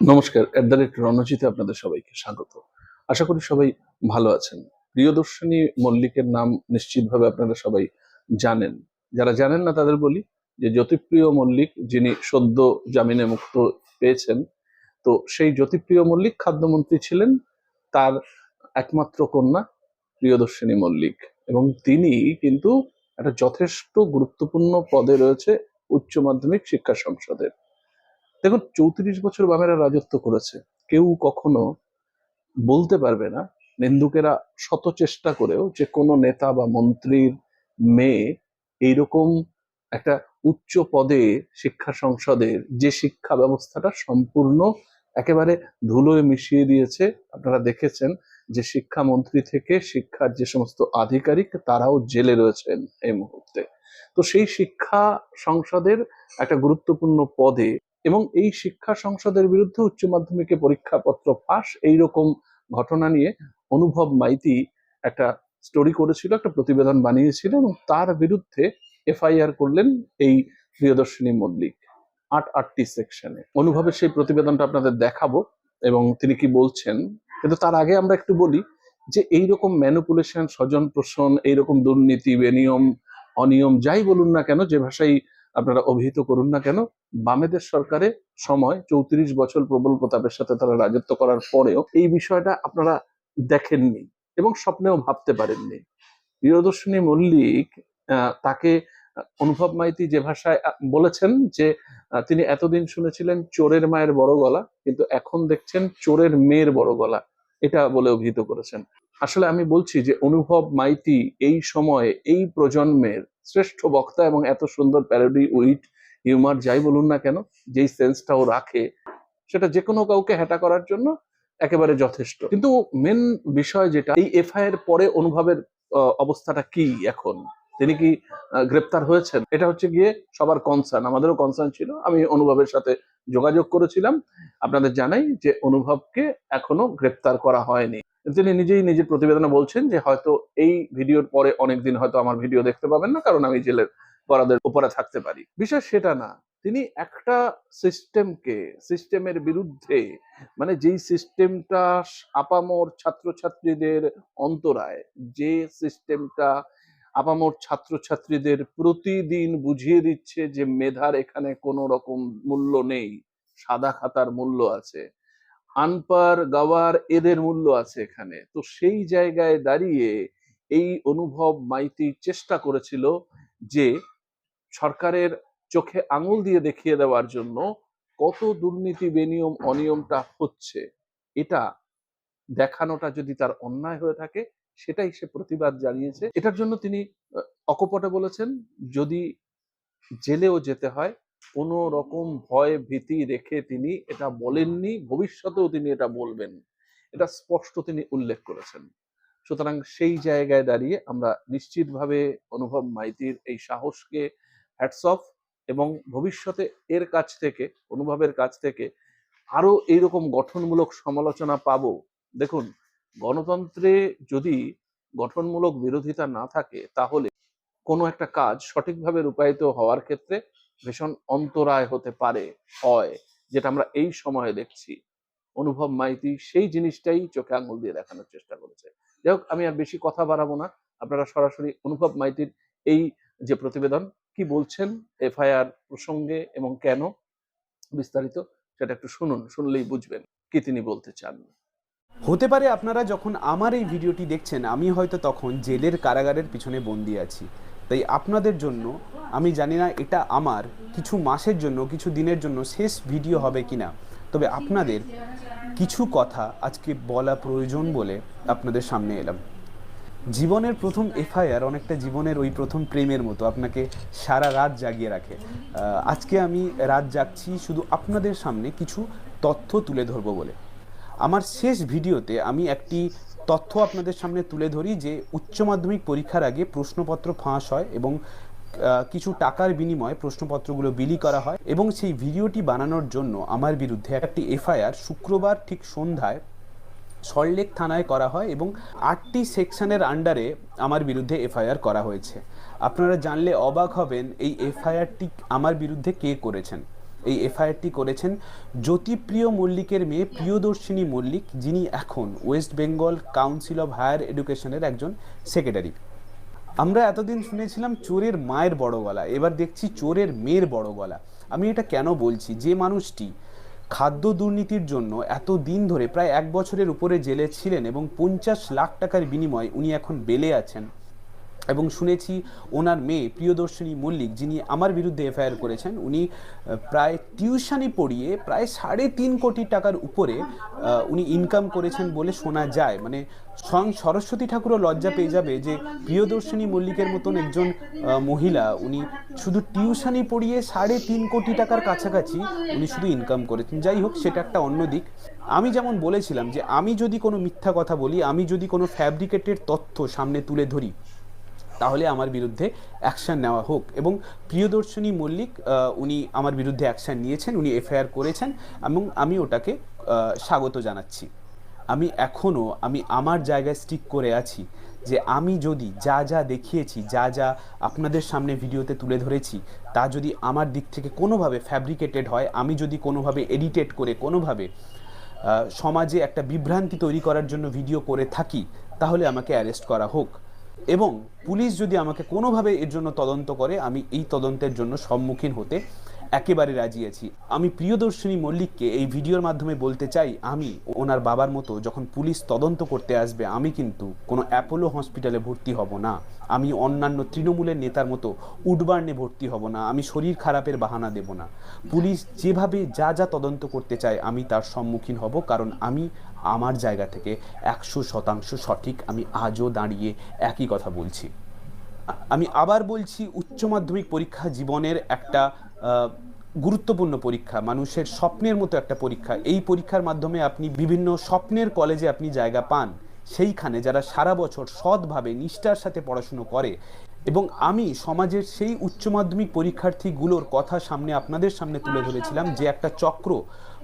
নমস্কার at the rate রণজিতে আপনাদের সবাইকে স্বাগত। আশা করি সবাই ভালো আছেন। প্রিয়দর্শিনী মল্লিকের নাম নিশ্চিতভাবে আপনারা সবাই জানেন। যারা জানেন না তাদের বলি যে জ্যোতিপ্রিয় মল্লিক যিনি সদ্য জামিনে মুক্ত পেয়েছেন, তো সেই জ্যোতিপ্রিয় মল্লিক খাদ্যমন্ত্রী ছিলেন তার একমাত্র কন্যা প্রিয়দর্শিনী মল্লিক। এবং তিনি কিন্তু একটা যথেষ্ট গুরুত্বপূর্ণ পদে রয়েছে উচ্চ মাধ্যমিক শিক্ষা সংসদের। দেখুন, চৌত্রিশ বছর বামেরা রাজত্ব করেছে। কেউ কখনো বলতে পারবে না, নিন্দুকেরা শত চেষ্টা করেও যে কোনো নেতা বা মন্ত্রীর মেয়ে এইরকম একটা উচ্চ পদে শিক্ষা সংসদের যে শিক্ষা ব্যবস্থাটা সম্পূর্ণ একেবারে ধুলোয় মিশিয়ে দিয়েছে। আপনারা দেখেছেন যে শিক্ষামন্ত্রী থেকে শিক্ষার যে সমস্ত আধিকারিক তারাও জেলে রয়েছেন এই মুহূর্তে। তো সেই শিক্ষা সংসদের একটা গুরুত্বপূর্ণ পদে এবং এই শিক্ষা সংসদের বিরুদ্ধে উচ্চ মাধ্যমিকে পরীক্ষাপত্র ফাঁস এইরকম ঘটনা নিয়ে অনুভব মাইতি একটা স্টোরি করেছিল, একটা প্রতিবেদন বানিয়েছিল এবং তার বিরুদ্ধে এফআইআর করলেন এই প্রিয়দর্শিনী মল্লিক আট আটটি সেকশনে অনুভবের সেই প্রতিবেদনটা আপনাদের দেখাবো এবং তিনি কি বলছেন, কিন্তু তার আগে আমরা একটু বলি যে এইরকম ম্যানুপুলেশন স্বজন পোষণ এইরকম দুর্নীতি, বেনিয়ম, অনিয়ম, যাই বলুন না কেন, যে ভাষাই আপনারা অভিহিত করুন না কেন? বামেদের সরকারে সময় চৌত্রিশ বছর প্রবল প্রতাপের সাথে তারা রাজত্ব করার পরেও এই বিষয়টা আপনারা দেখেননি এবং স্বপ্নেও ভাবতে পারেননি। প্রিয়দর্শিনী মল্লিক তাকে অনুভব মাইতি যে ভাষায় বলেছেন যে তিনি এতদিন শুনেছিলেন চোরের মায়ের বড় গলা, কিন্তু এখন দেখছেন চোরের মেয়ের বড় গলা। এটা বলে অভিহিত করেছেন। আসলে আমি বলছি যে অনুভব মাইতি এই সময়ে, এই প্রজন্মের শ্রেষ্ঠ বক্তা এবং এত সুন্দর প্যারোডি উইট হিউমার যাই বলুন না কেন, যেই সেন্সটা ও রাখে, সেটা যে কোনো কাউকে হ্যাটা করার জন্য একেবারে যথেষ্ট। কিন্তু মেন বিষয় যেটা, এই এফআইআর পরে অনুভবের অবস্থাটা কি এখন? তিনি কি গ্রেপ্তার হয়েছেন? এটা হচ্ছে গিয়ে সবার কনসার্ন আমাদেরও কনসার্ন ছিল। আমি অনুভবের সাথে যোগাযোগ করেছিলাম। আপনাদের জানাই যে অনুভবকে এখনও গ্রেপ্তার করা হয়নি। তিনি নিজেই নিজের প্রতিবেদনে বলছেন যে হয়তো এই ভিডিওর পরে অনেকদিন হয়তো আমার ভিডিও দেখতে পাবেন না, কারণ আমি জেলের বরাদের উপরে থাকতে পারি। বিষয় সেটা না, তিনি একটা সিস্টেমকে সিস্টেমের বিরুদ্ধে মানে যেই সিস্টেমটা আপামর ছাত্রছাত্রীদের অন্তরায়, যে সিস্টেমটা আপামর ছাত্রছাত্রীদের প্রতিদিন বুঝিয়ে দিচ্ছে যে মেধার এখানে কোনো রকম মূল্য নেই। সাদা খাতার মূল্য আছে। আনপার গাওয়ার এদের মূল্য আছে এখানে। তো সেই জায়গায় দাঁড়িয়ে এই অনুভব মাইতি চেষ্টা করেছিল যে সরকারের চোখে আঙুল দিয়ে দেখিয়ে দেওয়ার জন্য কত দুর্নীতি, বেনিয়ম, অনিয়মটা হচ্ছে। এটা দেখানোটা যদি তার অন্যায় হয়ে থাকে সেটাই সে প্রতিবাদ জানিয়েছে। এটার জন্য তিনি অকপটে বলেছেন, যদি জেলেও যেতে হয়, কোনো রকম ভয় ভীতি রেখে তিনি এটা বলেননি, ভবিষ্যতেও তিনি এটা বলবেন। এটা স্পষ্ট তিনি উল্লেখ করেছেন। সুতরাং সেই জায়গায় দাঁড়িয়ে আমরা নিশ্চিতভাবে অনুভব মাইতির এই সাহসকে হ্যাটস অফ এবং ভবিষ্যতে এর কাছ থেকে, অনুভবের কাছ থেকে আরও এইরকম গঠনমূলক সমালোচনা পাবো। দেখুন গণতন্ত্রে যদি গঠনমূলক বিরোধিতা না থাকে, তাহলে কোনো একটা কাজ সঠিকভাবে রূপায়িত হওয়ার ক্ষেত্রে ভীষণ অন্তরায় হতে পারে, হয়, যেটা আমরা এই সময়ে দেখছি। অনুভব মাইতি সেই জিনিসটাই চোখে আঙুল দিয়ে দেখানোর চেষ্টা করেছে। যাই হোক, আমি আর বেশি কথা বাড়াবো না। আপনারা সরাসরি অনুভব মাইতির এই যে প্রতিবেদন, কি বলছেন, এফআইআর প্রসঙ্গে এবং কেন বিস্তারিত, সেটা একটু শুনুন, শুনলেই বুঝবেন, কি তিনি বলতে চান। হতে পারে আপনারা যখন আমার এই ভিডিওটি দেখছেন, আমি হয়তো তখন জেলের কারাগারের পিছনে বন্দি আছি। তাই আপনাদের জন্য, আমি জানি না এটা আমার, কিছু মাসের জন্য, কিছু দিনের জন্য শেষ ভিডিও হবে কিনা। তবে আপনাদের কিছু কথা আজকে বলা প্রয়োজন বলে আপনাদের সামনে এলাম। জীবনের প্রথম এফআইআর অনেকটা জীবনের ওই প্রথম প্রেমের মতো, আপনাকে সারা রাত জাগিয়ে রাখে। আজকে আমি রাত জাগছি শুধু আপনাদের সামনে কিছু তথ্য তুলে ধরবো বলে। আমার শেষ ভিডিওতে আমি একটি তথ্য আপনাদের সামনে তুলে ধরি যে উচ্চ মাধ্যমিক পরীক্ষার আগে প্রশ্নপত্র ফাঁস হয় এবং কিছু টাকার বিনিময়ে প্রশ্নপত্রগুলো বিলি করা হয় এবং সেই ভিডিওটি বানানোর জন্য আমার বিরুদ্ধে একটি এফআইআর শুক্রবার ঠিক সন্ধ্যায় সল্টলেক থানায় করা হয় এবং আটটি সেকশনের আন্ডারে আমার বিরুদ্ধে এফআইআর করা হয়েছে। আপনারা জানলে অবাক হবেন, এই এফআইআরটি আমার বিরুদ্ধে কে করেছেন? এই এফআইআরটি করেছেন জ্যোতিপ্রিয় মল্লিকের মেয়ে প্রিয়দর্শিনী মল্লিক, যিনি এখন West Bengal council of higher এডুকেশনের একজন সেক্রেটারি। আমরা এতদিন শুনেছিলাম চোরের মায়ের বড় গলা, এবার দেখছি চোরের মেয়ের বড় গলা। আমি এটা কেন বলছি? যে মানুষটি খাদ্য দুর্নীতির জন্য এত দিন ধরে, প্রায় এক বছরের উপরে জেলে ছিলেন এবং পঞ্চাশ লাখ টাকার বিনিময়ে উনি এখন বেলে আছেন। এবং শুনেছি ওনার মেয়ে প্রিয়দর্শিনী মল্লিক, যিনি আমার বিরুদ্ধে এফআইআর করেছেন, উনি প্রায় টিউশনি পড়িয়ে প্রায় সাড়ে তিন কোটি টাকার উপরে উনি ইনকাম করেছেন বলে শোনা যায়। মানে স্বয়ং সরস্বতী ঠাকুরও লজ্জা পেয়ে যাবে যে প্রিয়দর্শিনী মল্লিকের মতন একজন মহিলা, উনি শুধু টিউশনি পড়িয়ে সাড়ে তিন কোটি টাকার কাছাকাছি উনি শুধু ইনকাম করেছেন। যাই হোক, সেটা একটা অন্য দিক। আমি যেমন বলেছিলাম যে আমি যদি কোনো মিথ্যা কথা বলি, আমি যদি কোনো ফ্যাব্রিকেটেড তথ্য সামনে তুলে ধরি তাহলে আমার বিরুদ্ধে অ্যাকশন নেওয়া হোক। এবং প্রিয়দর্শনী মল্লিক উনি আমার বিরুদ্ধে অ্যাকশন নিয়েছেন, উনি এফআইআর করেছেন এবং আমি ওটাকে স্বাগত জানাচ্ছি। আমি এখনও আমি আমার জায়গায় স্টিক করে আছি যে আমি যদি যা যা দেখিয়েছি, যা যা আপনাদের সামনে ভিডিওতে তুলে ধরেছি, তা যদি আমার দিক থেকে কোনোভাবে ফ্যাব্রিকেটেড হয়, আমি যদি কোনোভাবে এডিটেড করে, কোনোভাবে সমাজে একটা বিভ্রান্তি তৈরি করার জন্য ভিডিও করে থাকি, তাহলে আমাকে অ্যারেস্ট করা হোক। এবং পুলিশ যদি আমাকে কোনোভাবে এর জন্য তদন্ত করে, আমি এই তদন্তের জন্য সম্মুখীন হতে একেবারে রাজি আছি। আমি প্রিয়দর্শিনী মল্লিককে এই ভিডিওর মাধ্যমে বলতে চাই, আমি ওনার বাবার মতো যখন পুলিশ তদন্ত করতে আসবে, আমি কিন্তু কোনো অ্যাপোলো হসপিটালে ভর্তি হব না। আমি অন্যান্য তৃণমূলের নেতার মতো উডবার্নে ভর্তি হব না। আমি শরীর খারাপের বাহানা দেব না। পুলিশ যেভাবে যা যা তদন্ত করতে চায়, আমি তার সম্মুখীন হব, কারণ আমি আমার জায়গা থেকে একশো শতাংশ সঠিক। আমি আজও দাঁড়িয়ে একই কথা বলছি। আমি আবার বলছি, উচ্চ মাধ্যমিক পরীক্ষা জীবনের একটা গুরুত্বপূর্ণ পরীক্ষা, মানুষের স্বপ্নের মতো একটা পরীক্ষা। এই পরীক্ষার মাধ্যমে আপনি বিভিন্ন স্বপ্নের কলেজে আপনি জায়গা পান। সেইখানে যারা সারা বছর সৎভাবে নিষ্ঠার সাথে পড়াশুনো করে এবং আমি সমাজের সেই উচ্চ মাধ্যমিক পরীক্ষার্থীগুলোর কথা সামনে আপনাদের সামনে তুলে ধরেছিলাম যে একটা চক্র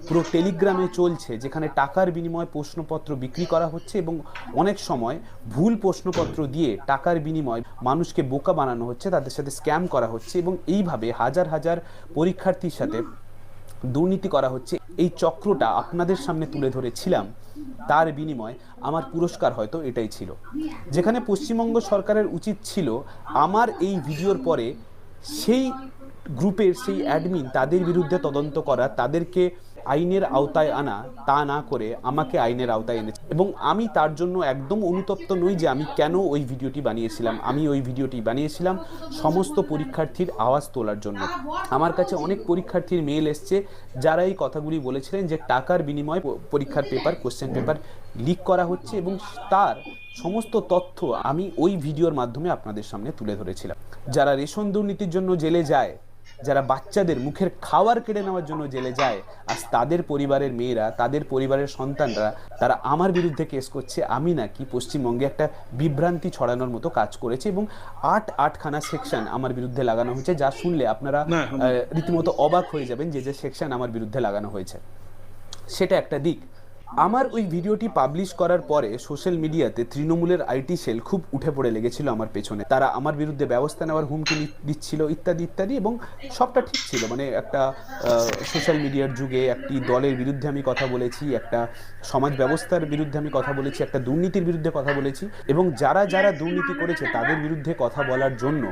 পুরো টেলিগ্রামে চলছে যেখানে টাকার বিনিময়ে প্রশ্নপত্র বিক্রি করা হচ্ছে এবং অনেক সময় ভুল প্রশ্নপত্র দিয়ে টাকার বিনিময়ে মানুষকে বোকা বানানো হচ্ছে, তাদের সাথে স্ক্যাম করা হচ্ছে এবং এইভাবে হাজার হাজার পরীক্ষার্থীর সাথে দুর্নীতি করা হচ্ছে। এই চক্রটা আপনাদের সামনে তুলে ধরেছিলাম। তার বিনিময় আমার পুরস্কার হয়তো এটাই ছিল। যেখানে পশ্চিমবঙ্গ সরকারের উচিত ছিল আমার এই ভিডিওর পরে সেই গ্রুপের, সেই অ্যাডমিন তাদের বিরুদ্ধে তদন্ত করা, তাদেরকে আইনের আওতায় আনা, তা না করে আমাকে আইনের আওতায় এনেছে। এবং আমি তার জন্য একদম অনুতপ্ত নই যে আমি কেন ওই ভিডিওটি বানিয়েছিলাম। আমি ওই ভিডিওটি বানিয়েছিলাম সমস্ত পরীক্ষার্থীর আওয়াজ তোলার জন্য। আমার কাছে অনেক পরীক্ষার্থীর মেল এসছে যারা এই কথাগুলি বলেছিলেন যে টাকার বিনিময়ে পরীক্ষার পেপার, কোশ্চেন পেপার লিক করা হচ্ছে এবং তার সমস্ত তথ্য আমি ওই ভিডিওর মাধ্যমে আপনাদের সামনে তুলে ধরেছিলাম। যারা রেশন দুর্নীতির জন্য জেলে যায় যারা বাচ্চাদের মুখের খাবার কেড়ে নেওয়ার জন্য জেলে যায় আজ তাদের পরিবারের মেয়েরা তাদের পরিবারের সন্তানরা তারা আমার বিরুদ্ধে কেস করছে আমি নাকি পশ্চিমবঙ্গে একটা বিভ্রান্তি ছড়ানোর মতো কাজ করেছে এবং আট আটখানা সেকশন আমার বিরুদ্ধে লাগানো হয়েছে যা শুনলে আপনারা রীতিমতো অবাক হয়ে যাবেন যে যে সেকশন আমার বিরুদ্ধে লাগানো হয়েছে। সেটা একটা দিক। আমার ওই ভিডিওটি পাবলিশ করার পরে সোশ্যাল মিডিয়াতে তৃণমূলের আইটি সেল খুব উঠে পড়ে লেগেছিল আমার পেছনে। তারা আমার বিরুদ্ধে ব্যবস্থা নেওয়ার হুমকি দিচ্ছিল, ইত্যাদি ইত্যাদি এবং সবটা ঠিক ছিল। মানে একটা সোশ্যাল মিডিয়ার যুগে একটি দলের বিরুদ্ধে আমি কথা বলেছি, একটা সমাজ ব্যবস্থার বিরুদ্ধে আমি কথা বলেছি, একটা দুর্নীতির বিরুদ্ধে কথা বলেছি এবং যারা যারা দুর্নীতি করেছে তাদের বিরুদ্ধে কথা বলার জন্য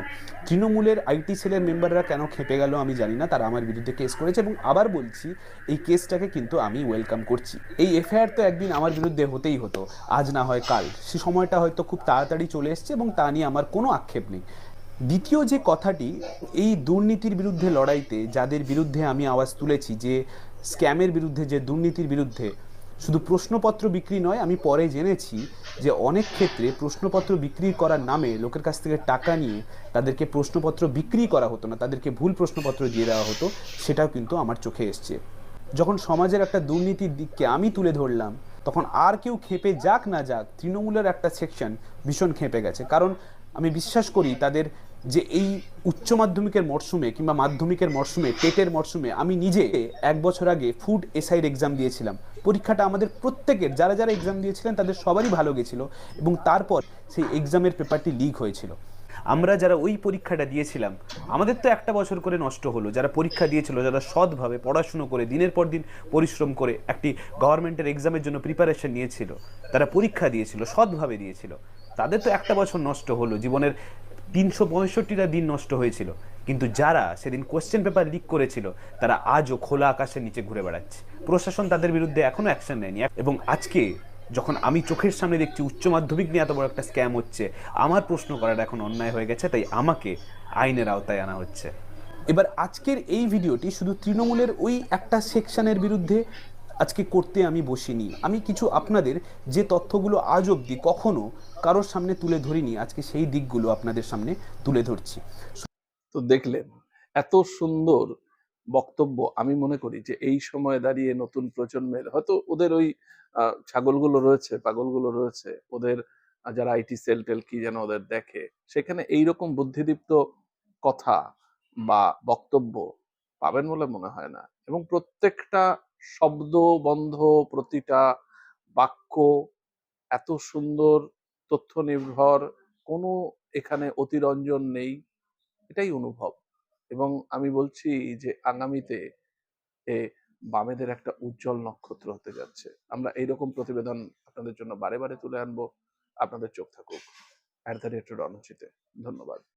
তৃণমূলের আইটি সেলের মেম্বাররা কেন খেপে গেল আমি জানি না। তারা আমার বিরুদ্ধে কেস করেছে এবং আবার বলছি, এই কেসটাকে কিন্তু আমি ওয়েলকাম করছি। এই এফআইআর তো একদিন আমার বিরুদ্ধে হতেই হতো, আজ না হয় কাল। সে সময়টা হয়তো খুব তাড়াতাড়ি চলে এসছে এবং তা নিয়ে আমার কোনো আক্ষেপ নেই। দ্বিতীয় যে কথাটি, এই দুর্নীতির বিরুদ্ধে লড়াইতে, যাদের বিরুদ্ধে আমি আওয়াজ তুলেছি, যে স্ক্যামের বিরুদ্ধে, যে দুর্নীতির বিরুদ্ধে, শুধু প্রশ্নপত্র বিক্রি নয়, আমি পরে জেনেছি যে অনেক ক্ষেত্রে প্রশ্নপত্র বিক্রি করার নামে লোকের কাছ থেকে টাকা নিয়ে তাদেরকে প্রশ্নপত্র বিক্রি করা হতো না, তাদেরকে ভুল প্রশ্নপত্র দিয়ে দেওয়া হতো, সেটাও কিন্তু আমার চোখে এসছে। যখন সমাজের একটা দুর্নীতির দিককে আমি তুলে ধরলাম, তখন আর কেউ খেপে যাক না যাক, তৃণমূলের একটা সেকশন ভীষণ খেপে গেছে। কারণ আমি বিশ্বাস করি তাদের যে এই উচ্চ মাধ্যমিকের মরশুমে কিংবা মাধ্যমিকের মরশুমে, টেটের মরশুমে আমি নিজে এক বছর আগে ফুড এসআইর এক্সাম দিয়েছিলাম। পরীক্ষাটা আমাদের প্রত্যেকের, যারা যারা এক্সাম দিয়েছিলেন তাদের সবারই ভালো গেছিল এবং তারপর সেই এক্সামের পেপারটি লিক হয়েছিল। আমরা যারা ওই পরীক্ষাটা দিয়েছিলাম, আমাদের তো একটা বছর করে নষ্ট হলো। যারা পরীক্ষা দিয়েছিল, যারা সৎভাবে পড়াশুনো করে, দিনের পর দিন পরিশ্রম করে একটি গভর্নমেন্টের এক্সামের জন্য প্রিপারেশন নিয়েছিল, তারা পরীক্ষা দিয়েছিল, সৎভাবে দিয়েছিল, তাদের তো একটা বছর নষ্ট হলো। জীবনের তিনশো পঁয়ষট্টিটা দিন নষ্ট হয়েছিল। কিন্তু যারা সেদিন কোশ্চেন পেপার লিক করেছিল, তারা আজও খোলা আকাশের নিচে ঘুরে বেড়াচ্ছে। প্রশাসন তাদের বিরুদ্ধে এখনও অ্যাকশন নেয়নি। এবং আজকে যখন আমি চোখের সামনে দেখছি উচ্চ মাধ্যমিক নিয়ে এত বড় একটা স্ক্যাম হচ্ছে, আমার প্রশ্ন করাটা এখন অন্যায় হয়ে গেছে, তাই আমাকে আইনের আওতায় আনা হচ্ছে। এবার আজকের এই ভিডিওটি শুধু তৃণমূলের ওই একটা সেকশনের বিরুদ্ধে আজকে করতে আমি বসিনি। আমি কিছু আপনাদের যে তথ্যগুলো আজ অবধি কখনো কারোর সামনে তুলে ধরিনি, আজকে সেই দিকগুলো আপনাদের সামনে তুলে ধরছি। তো দেখলেন, এত সুন্দর বক্তব্য আমি মনে করি যে এই সময় দাঁড়িয়ে নতুন প্রজন্মের হয়তো ওদের ওই ছাগলগুলো রয়েছে, পাগলগুলো রয়েছে, ওদের যারা আইটি সেল টেল কি যেন ওদের দেখে, সেখানে এইরকম বুদ্ধিদীপ্ত কথা বা বক্তব্য পাবেন বলে মনে হয় না। এবং প্রত্যেকটা শব্দ, বন্ধ, প্রতিটা বাক্য এত সুন্দর তথ্য নির্ভর কোনো এখানে অতিরঞ্জন নেই, এটাই অনুভব। এবং আমি বলছি যে, আগামীতে এ বামেদের একটা উজ্জ্বল নক্ষত্র হতে যাচ্ছে। আমরা এইরকম প্রতিবেদন আপনাদের জন্য বারে বারে তুলে আনব। আপনাদের চোখ থাকুক। অ্যাট দ্য রেট ধন্যবাদ।